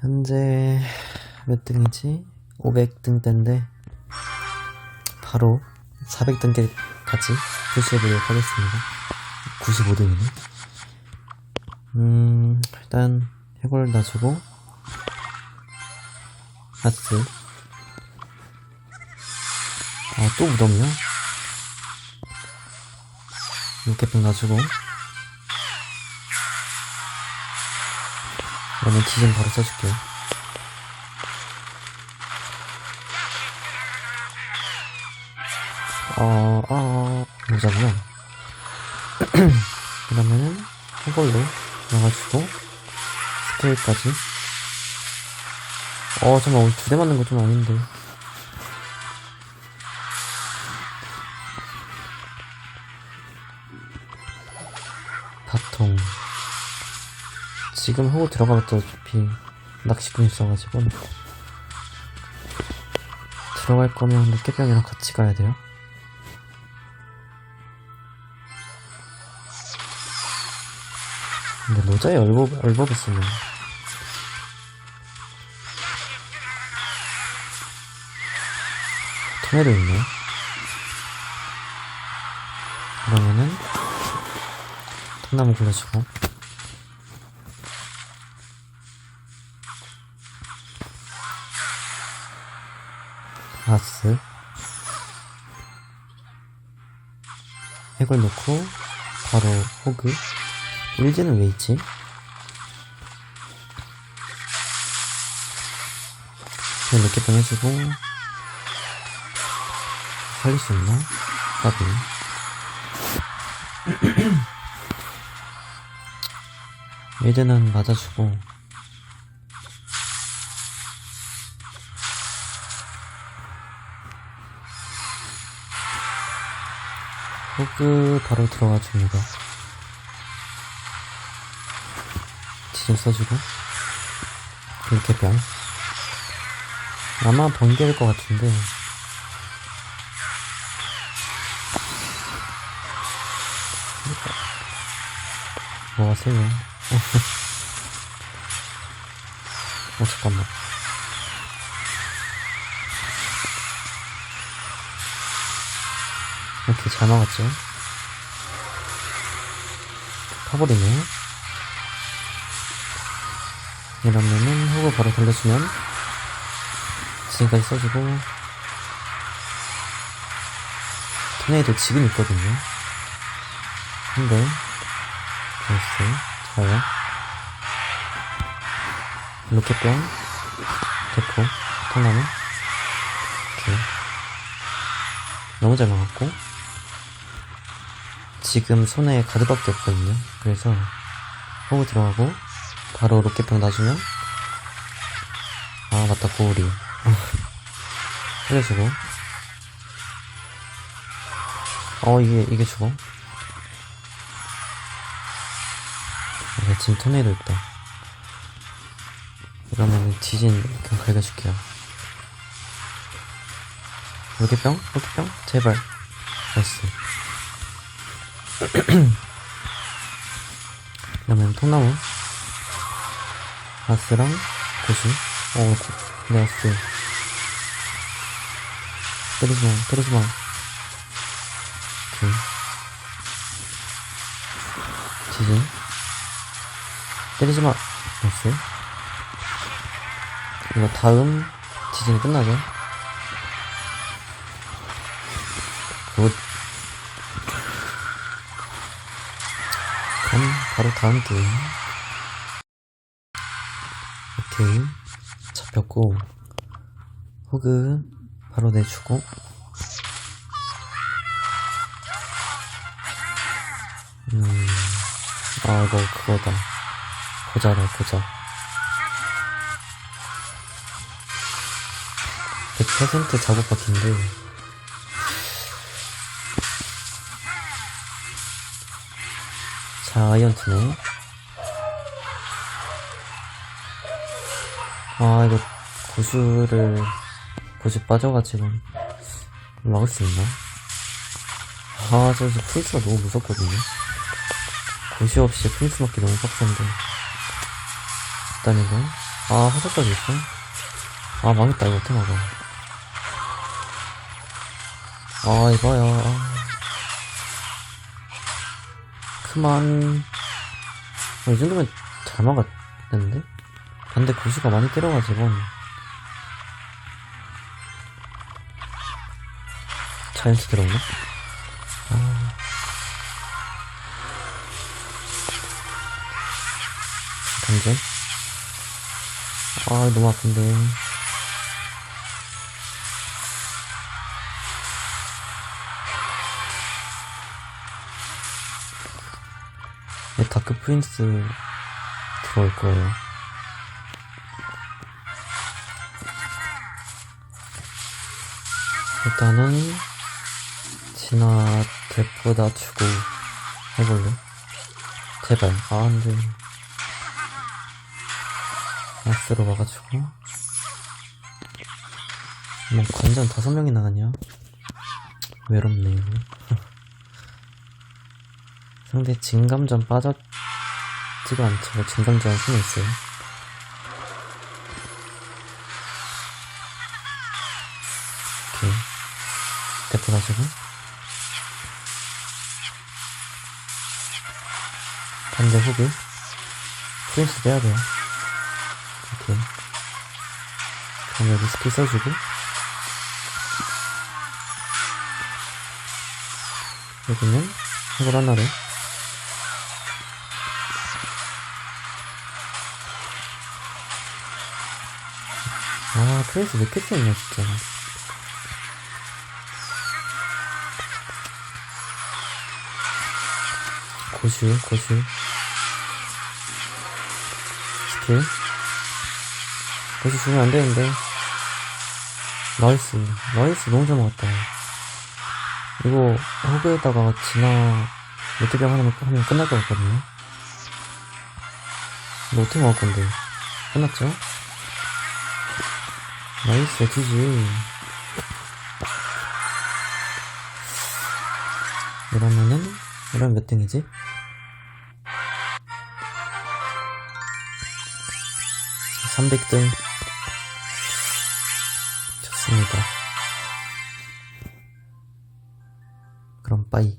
현재 몇 등이지? 500등 대인데 바로 400등께 같이 표시해보도록 하겠습니다. 95등이네. 음, 일단 해골 놔주고 하트 아, 또 무덤이야? 육개병 놔주고 그러면 지진 바로 써줄게요. 어, 어, 어, 모자구나. 그러면은, 이걸로 나가주고, 스케일까지. 어, 잠깐만, 두대 맞는 거 좀 아닌데. 바통. 지금 호구 들어가봤자 어차피 낚시꾼 있어가지고. 들어갈 거면 늑개병이랑 같이 가야 돼요. 근데 로자에 얼버, 얼버렸으면 토네도 있네 그러면은 통나무 굴려주고 아스 핵을 넣고 바로 호그. 일지는 왜 있지? 그냥 병 해주고. 살릴 수 있나? 까비. 미드는 맞아주고 호그 바로 들어가 줍니다. 지진 써주고. 이렇게 병 아마 번개일 것 같은데. 뭐 하세요? 어 잠깐만 이렇게 잘 막았죠? 파버리네. 이러면은 호구 바로 돌려주면 지금까지 써주고 토네이도 지금 있거든요. 근데 나이스. 좋아요. 로켓병. 대포. 통나무. 오케이. 너무 잘 막았고 지금 손에 가드밖에 없거든요. 그래서 호구 들어가고 바로 로켓병 놔주면 아 맞다 고울이. 살려주고. 어 이게 이게 죽어. 아, 지금 토네이도 있다. 그러면 지진 그냥 긁어줄게요. 로켓병? 로켓병? 제발. 나이스 그러면 통나무. 아스랑 고수. 어 고, 네 아스. 때리지마 때리지마. 오케이. 지진 때리지마. 나이스 이거 다음 지진이 끝나죠 바로 다음 게임. 오케이 잡혔고 호그 바로 내주고. 음 아 이거 그거다. 고자다 고자. 100% 작업 같은데 자이언트네 아 이거 고수를 고수 빠져가지고 막을 수 있나? 아저저 프린스가 너무 무섭거든요 고시 없이 프린스 먹기 너무 빡센데 일단 이거 아, 화살까지 있어? 아, 망했다. 이거 어떻게 막아. 아, 이거야. 아. 그만. 아, 이 정도면 잘 막았는데? 반대 고수가 많이 때려가지고. 자연스 들어오나? 아. 당전? 아, 너무 아픈데. 다크 프린스 들어올 거예요. 일단은 진화 대보다 주고 해볼래? 제발. 아 안돼. 아스로 와가지고. 뭐 관전 다섯 명이 나가냐? 외롭네 이거 상대 진감전 빠졌지가 않죠. 뭐 진감전 할 수는 있어요. 오케이. 대포 가지고. 반대 후기. 프린스 빼야 돼요. 오케이. 그럼 여기 스킬 써주고. 여기는 해골 하나로 아 프린스 왜 이렇게 세냐 진짜. 고슈 고슈 스킬 고슈 주면 안 되는데. 나이스 나이스 너무 잘 먹었다. 이거 호그에다가 진화 메테병 하나만 하면 끝날 것 같거든요. 너 어떻게 먹을 건데? 끝났죠? 나이스 지지. 그러면은 그럼 몇 등이지? 300등. 좋습니다. 그럼 빠이.